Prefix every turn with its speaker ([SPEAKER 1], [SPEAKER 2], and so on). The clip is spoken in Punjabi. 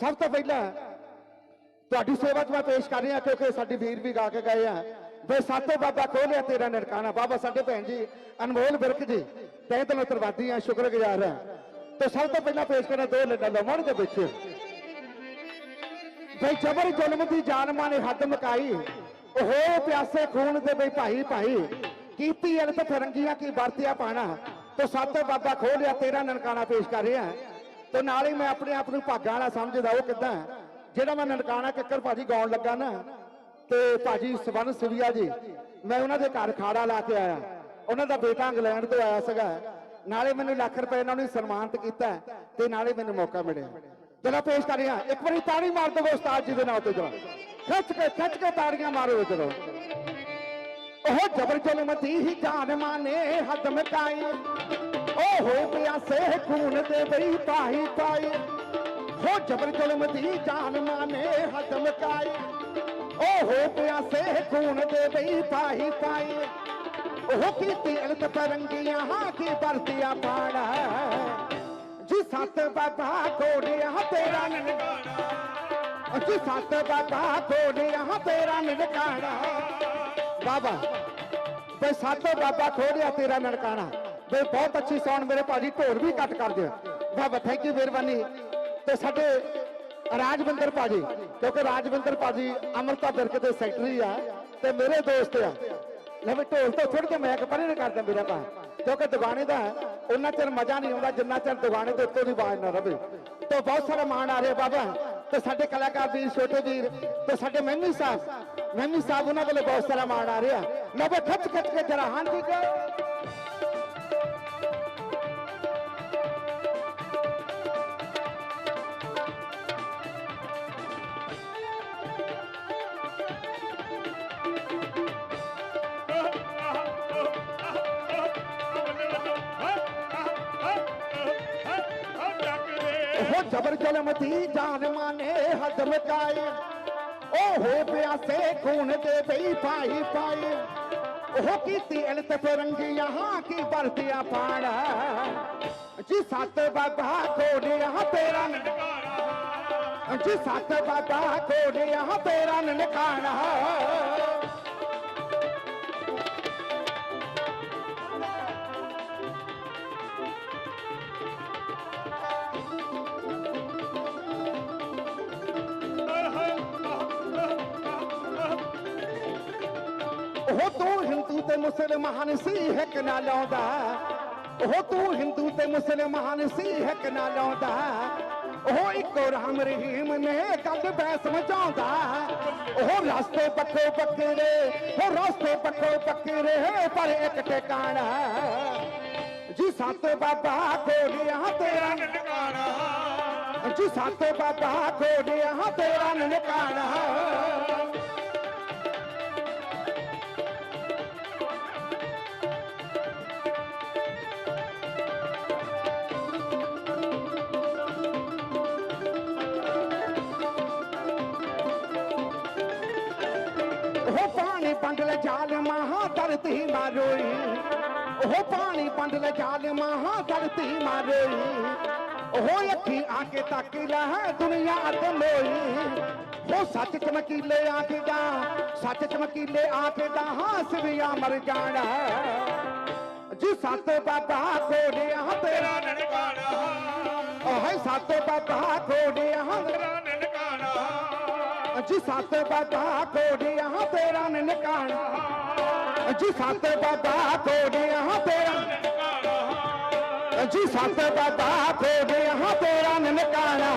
[SPEAKER 1] ਸਭ ਤੋਂ ਪਹਿਲਾਂ ਤੁਹਾਡੀ ਸੇਵਾ 'ਚ ਮੈਂ ਪੇਸ਼ ਕਰ ਰਿਹਾ ਕਿਉਂਕਿ ਸਾਡੇ ਵੀਰ ਵੀ ਗਾ ਕੇ ਗਏ ਆ। ਵੇ ਸਾਤੋਂ ਬਾਬਾ ਖੋਲਿਆ ਤੇਰਾ ਨਨਕਾਣਾ। ਬਾਬਾ ਸਾਡੇ ਭੈਣ ਜੀ, ਅਨਮੋਲ ਬਿਰਕ ਜੀ ਤੈਂ ਤੈਨੂੰ ਤਰਵਾਦੀ ਆ ਸ਼ੁਕਰਗੁਜ਼ਾਰ ਆ ਤੇ ਸਭ ਤੋਂ ਪਹਿਲਾਂ ਪੇਸ਼ ਕਰਨਾ ਦੋ ਲੱਡਾ ਲਵਣ ਦੇ ਵਿੱਚ। ਬਈ ਜਬਰ ਜ਼ੁਲਮ ਦੀ ਜਾਨਮਾਂ ਨੇ ਹੱਦ ਮਕਾਈ। ਉਹ ਪਿਆਸੇ ਖੂਨ ਦੇ ਬਈ ਭਾਈ ਭਾਈ। ਕੀਤੀ ਅਲਤ ਫਰੰਗੀਆਂ ਕੀ ਵਰਤਿਆ ਪਾਣਾ। ਤੋ ਸਾਤੋਂ ਬਾਬਾ ਖੋਲਿਆ ਤੇਰਾ ਨਨਕਾਣਾ ਪੇਸ਼ ਕਰ ਰਿਹਾ ਤੇ ਨਾਲ ਹੀ ਮੈਂ ਆਪਣੇ ਆਪ ਨੂੰ ਭਾਗਾਂ ਵਾਲਾ ਸਮਝਦਾ ਉਹ ਕਿੱਦਾਂ ਜਿਹੜਾ ਮੈਂ ਨਨਕਾਣਾ ਕਿੱਕਰ ਭਾਜੀ ਗਾਉਣ ਲੱਗਾ ਨਾ, ਤੇ ਭਾਜੀ ਸਵਰਨ ਸਿਵਿਆ ਜੀ, ਮੈਂ ਉਹਨਾਂ ਦੇ ਘਰ ਖਾੜਾ ਲਾ ਕੇ ਆਇਆ। ਉਹਨਾਂ ਦਾ ਬੇਟਾ ਇੰਗਲੈਂਡ ਤੋਂ ਆਇਆ ਸੀਗਾ। ਨਾਲੇ ਮੈਨੂੰ ਲੱਖ ਰੁਪਏ ਨਾਲ ਉਹਨੇ ਸਨਮਾਨਿਤ ਕੀਤਾ ਤੇ ਨਾਲੇ ਮੈਨੂੰ ਮੌਕਾ ਮਿਲਿਆ। ਜਰਾ ਪੇਸ਼ ਕਰ ਰਿਹਾ ਇੱਕ ਵਾਰੀ ਤਾੜੀ ਮਾਰ ਦਿਓ ਉਸਤਾਦ ਜੀ ਦੇ ਨਾਂ ਤੇ ਜਰਾ। ਖਿੱਚ ਕੇ ਖਿੱਚ ਕੇ ਤਾੜੀਆਂ ਮਾਰੋ ਜਰਾ ਉਹ ਜਬਰ ਜ਼ੁਲਮ ਦੀ ਹੀ ਜਾਨ ਮਾਨੇ ਹੱਦ ਮਕਾਈ ਉਹ ਹੋ ਗਿਆ ਸੇ ਖੂਨ ਦੇ ਬਈ ਪਾਈ ਪਾਈ ਹੋ ਜਬਰ ਜ਼ੁਲਮ ਦੀ ਜਾਨ ਮਾਨੇ ਹੱਦ ਮਕਾਈ ਉਹ ਹੋ ਗਿਆ ਸੇ ਖੂਨ ਦੇ ਬਈ ਪਾਈ ਪਾਈ ਉਹ ਕੀਤੀ ਅਲਤ ਪਰੰਗੀਆਂ ਹਾਂ ਕੀ ਵਰਤਿਆ ਪਾੜਾ। ਜੀ ਸੱਤ ਬਾਬਾ ਕੋੜਿਆ ਤੇਰਾ ਨਨਕਾਣਾ। ਜੀ ਸੱਤ ਬਾਬਾ ਕੋੜਿਆ ਤੇਰਾ ਨਨਕਾਣਾ। ਬਾਬਾ, ਬਈ ਸੱਤ ਬਾਬਾ ਖੋੜਿਆ ਤੇਰਾ ਨਨਕਾਣਾ। ਬਈ ਬਹੁਤ ਅੱਛੀ ਸੌਣ ਮੇਰੇ ਭਾਜੀ, ਢੋਲ ਵੀ ਕੱਟ ਕਰ ਦਿਓ ਬਾਬਾ ਥੈਂਕ ਯੂ ਮਿਹਰਬਾਨੀ। ਤੇ ਸਾਡੇ ਰਾਜਵਿੰਦਰ ਭਾਜੀ, ਕਿਉਂਕਿ ਰਾਜਵਿੰਦਰ ਭਾਜੀ ਅਮਰਤਾ ਬਿਰਕ ਦੇ ਸੈਕਟਰੀ ਆ, ਤੇ ਮੇਰੇ ਦੋਸਤ ਆ। ਲੈ ਵੀ ਢੋਲ ਤੋਂ ਥੋੜ ਕੇ ਮੈਂ ਇੱਕ ਨਾ ਕਰਦਾ ਮੇਰਾ ਭਾ। ਕਿਉਂਕਿ ਦੁਗਾਣੇ ਦਾ ਉਹਨਾਂ ਚਿਰ ਮਜ਼ਾ ਨਹੀਂ ਆਉਂਦਾ, ਜਿੰਨਾ ਚਿਰ ਦੁਗਾਣੇ ਦੇ ਉੱਤੋਂ ਦੀ ਆਵਾਜ਼ ਨਾ ਰਵੇ। ਤੇ ਬਹੁਤ ਸਾਰਾ ਮਾਣ ਆ ਰਿਹਾ ਬਾਬਾ। ਤੇ ਸਾਡੇ ਕਲਾਕਾਰ ਵੀਰ, ਛੋਟੇ ਵੀਰ, ਤੇ ਸਾਡੇ ਮਹਿਮੀ ਸਾਹਿਬ। ਮਹਿਮੀ ਸਾਹਿਬ ਉਹਨਾਂ ਵੱਲੋਂ ਬਹੁਤ ਸਾਰਾ ਮਾਣ ਆ ਰਿਹਾ। ਮੈਂ ਵੀ ਖੱਚ ਖੱਚ ਕੇ ਜਰਾ ਹਾਂਜੀ ਜੀ ਉਹ ਜਬਰ ਜ਼ੁਲਮ ਦੀ ਜਾਨ ਮਾਨੇ ਹੱਦ ਮਕਾਈ ਉਹ ਹੋ ਪਿਆਸੇ ਖੂਨ ਦੇ ਬਈ ਪਾਈ ਪਾਈ ਉਹ ਕੀਤੀ ਅਲਤ ਫਰੰਗੀਆਂ ਕੀ ਵਰਤਿਆ ਪਾਣਾ ਜੀ ਸੱਤ ਬਾਬਾ ਕੋੜਿਆ ਤੇਰਾ ਨਨਕਾਣਾ। ਜੀ ਸੱਤ ਬਾਬਾ ਕੋੜਿਆ ਤੇਰਾ ਨਨਕਾਣਾ। ਉਹ ਤੂੰ ਹਿੰਦੂ ਤੇ ਮੁਸਲਮਾਨ ਸੀ ਇੱਕ ਨਾ ਲਾਉਂਦਾ? ਉਹ ਤੂੰ ਹਿੰਦੂ ਤੇ ਮੁਸਲਮਾਨ ਸੀ ਇੱਕ ਨਾ ਲਾਉਂਦਾ? ਉਹ ਇੱਕੋ ਰਾਮ ਰਹੀਮ ਨੇ ਗੱਲ ਬੈ ਸਮਝਾਉਂਦਾ ਉਹ ਰਸਤੇ ਪੱਕੋ ਪੱਕੇ ਨੇ ਉਹ ਰਸਤੇ ਪੱਕੋ ਪੱਕੇ ਨੇ ਪਰ ਇੱਕ ਟਿਕਾਣਾ। ਜੀ ਸੱਤ ਬਾਬਾ ਕੋੜਿਆ ਤੇਰਾ
[SPEAKER 2] ਨਨਕਾਣਾ।
[SPEAKER 1] ਜੀ ਸੱਤ ਬਾਬਾ ਕੋੜਿਆ ਤੇਰਾ ਨਨਕਾਣਾ। ਪਾਣੀ ਪੰਡਲ ਜਾਲ ਮਹਾ ਧਰਤੀ ਮਾਰੋਈ ਉਹ ਪਾਣੀ ਪੰਡਲ ਜਾਲ ਮਹਾ ਧਰਤੀ ਮਾਰੋਈ ਉਹ ਅੱਖੀ ਆ ਕੇ ਤੱਕ ਲੈ ਦੁਨੀਆ ਅਦਮੋਈ ਉਹ ਸੱਚ ਚਮਕੀਲੇ ਆ ਕੇ ਦਾ ਸੱਚ ਚਮਕੀਲੇ ਆ ਕੇ ਦਾ ਹਾਸ ਵੀ ਆ ਮਰ ਜਾਣਾ। ਜੀ ਸੱਤ ਬਾਬਾ ਕੋੜਿਆ ਤੇਰਾ
[SPEAKER 2] ਨਨਕਾਣਾ।
[SPEAKER 1] ਓਏ ਸੱਤ ਬਾਬਾ ਕੋੜਿਆ
[SPEAKER 2] ਤੇਰਾ
[SPEAKER 1] ਜੀ ਸਤ ਬਾਬਾ ਕੋੜੀਆਂ ਤੇਰਾ ਨਨਕਾਣਾ ਜੀ ਸਤ ਬਾਬਾ ਕੋੜੀਆਂ ਤੇਰਾ ਜੀ ਸਤ ਬਾਬਾ ਕੋੜੀਆਂ ਤੇਰਾ ਨਨਕਾਣਾ